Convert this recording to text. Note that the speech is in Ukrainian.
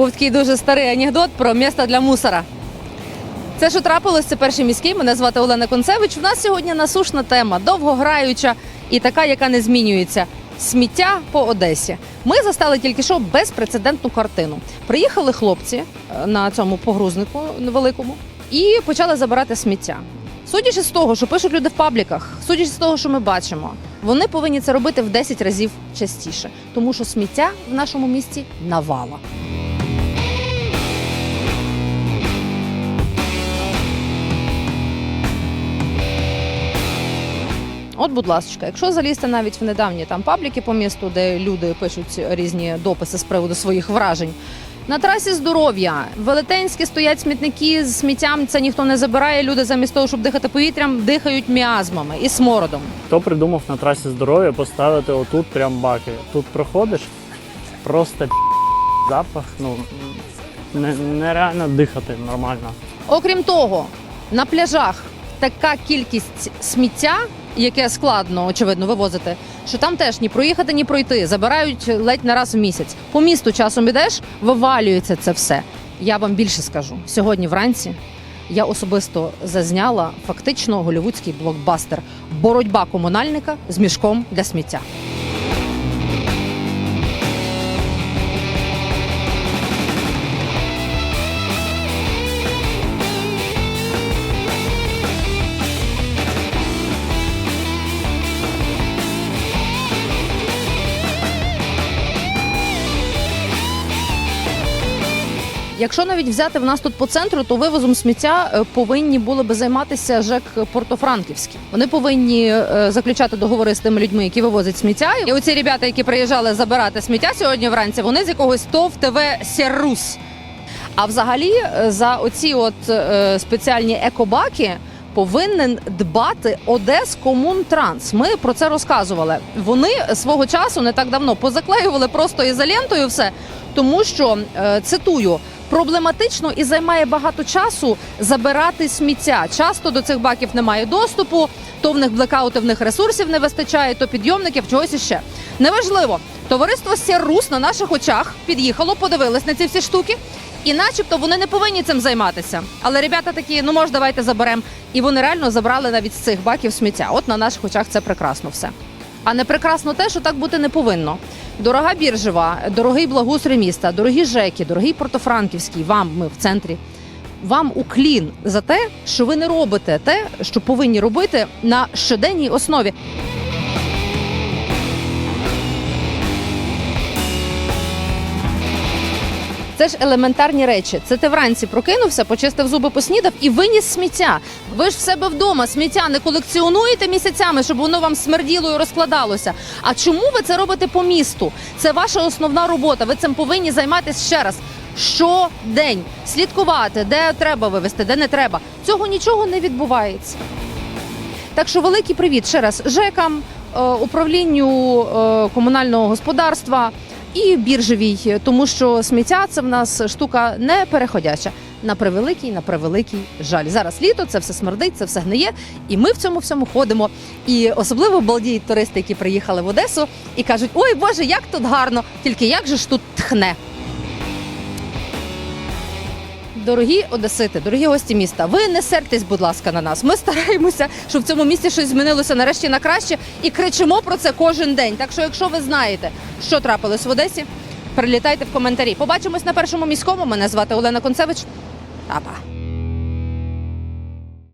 був такий дуже старий анекдот про місто для мусора. Це що трапилось, це перший міський. Мене звати Олена Концевич. У нас сьогодні насушна тема, довгограюча і така, яка не змінюється. Сміття по Одесі. Ми застали тільки що безпрецедентну картину. Приїхали хлопці е, на цьому погрузнику великому і почали забирати сміття. Судячи з того, що пишуть люди в пабліках, судячи з того, що ми бачимо, вони повинні це робити в 10 разів частіше, тому що сміття в нашому місті навала. От, будь ласка, якщо залізти навіть в недавні там пабліки по місту, де люди пишуть різні дописи з приводу своїх вражень. На трасі здоров'я велетенські стоять смітники з сміттям. Це ніхто не забирає. Люди замість того, щоб дихати повітрям, дихають міазмами і смородом. Хто придумав на трасі здоров'я поставити отут прям баки? Тут проходиш, просто запах, ну нереально дихати нормально. Окрім того, на пляжах така кількість сміття, яке складно очевидно вивозити, що там теж ні проїхати, ні пройти. Забирають ледь не раз в місяць. По місту часом ідеш, вивалюється це все. Я вам більше скажу сьогодні вранці. Я особисто зазняла фактично голівудський блокбастер Боротьба комунальника з мішком для сміття. Якщо навіть взяти в нас тут по центру, то вивозом сміття е, повинні були би займатися ЖЕК Портофранківський. Вони повинні е, заключати договори з тими людьми, які вивозять сміття. І оці ребята, які приїжджали забирати сміття сьогодні вранці, вони з якогось ТОВ ТВ Сіррус. А взагалі е, за оці от спеціальні екобаки повинен дбати Одескомунтранс. Ми про це розказували. Вони свого часу не так давно позаклеювали просто ізолентою все, тому що цитую. Проблематично і займає багато часу забирати сміття. Часто до цих баків немає доступу, то в них блекаути, в них ресурсів не вистачає, то підйомників, чогось іще. Неважливо. Товариство Сіррус на наших очах під'їхало, подивилось на ці всі штуки, і начебто вони не повинні цим займатися. Але ребята такі, ну може, давайте заберемо. І вони реально забрали навіть з цих баків сміття. От на наших очах це прекрасно все. А не прекрасно те, що так бути не повинно. Дорога біржева, дорогий благоустрій міста, дорогі ЖЕКи, дорогий Портофранківський, вам ми в центрі. Вам уклін за те, що ви не робите те, що повинні робити на щоденній основі. Це ж елементарні речі. Це ти вранці прокинувся, почистив зуби, поснідав і виніс сміття. Ви ж в себе вдома сміття не колекціонуєте місяцями, щоб воно вам смерділо і розкладалося. А чому ви це робите по місту? Це ваша основна робота. Ви цим повинні займатися ще раз. Щодень слідкувати, де треба вивезти, де не треба. Цього нічого не відбувається. Так що великий привіт ще раз ЖЕКам, е, управлінню е, комунального господарства і біржевій, тому що сміття це в нас штука не переходяча. На превеликий, на превеликий жаль. Зараз літо, це все смердить, це все гниє, і ми в цьому всьому ходимо. І особливо балдіють туристи, які приїхали в Одесу і кажуть: ой Боже, як тут гарно! Тільки як же ж тут тхне. Дорогі одесити, дорогі гості міста, ви не сертесь, будь ласка, на нас. Ми стараємося, щоб в цьому місті щось змінилося нарешті на краще і кричимо про це кожен день. Так що, якщо ви знаєте, що трапилось в Одесі, прилітайте в коментарі. Побачимось на першому міському. Мене звати Олена Концевич. Па-па.